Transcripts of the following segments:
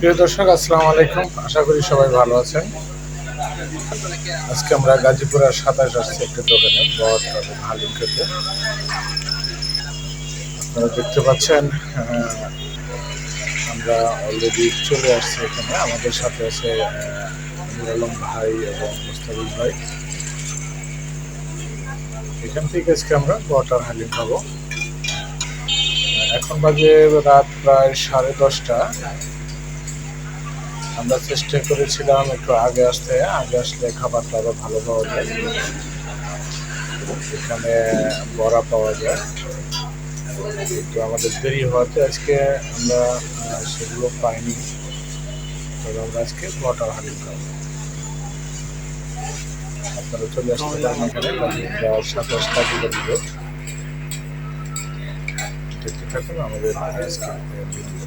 প্রিয় দর্শক, আসসালামু আলাইকুম। আশা করি সবাই ভালো আছেন। আজকে আমরা গাজীপুরের সাতাশ আসছি একটা দোকানে, বট হালিম খেতে। আপনারা দেখতে পাচ্ছেন আমরা অলরেডি চলে আসছি এখানে। আমাদের সাথে আছে আলম ভাই এবং মুস্তাফিজ ভাই। এখান থেকে আজকে আমরা বটার আর হালিম খাব। এখন বাজে রাত প্রায় সাড়ে দশটা। আমরা চেষ্টা করেছিলাম একটু আগে আসতে, আগে আসলে খাবারটা আরও ভালো পাওয়া যায়। এখানে বড়া পাওয়া যায়। কিন্তু আমাদের দেরি হওয়াতে আজকে আমরা সেগুলো পাইনি। তবে আমরা আজকে বটার হালিম খাব। আপনারা চলে আসতে পারেন দেখতে থাকুন আমাদের আজকে ভিডিও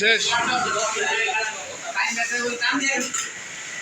শেষ?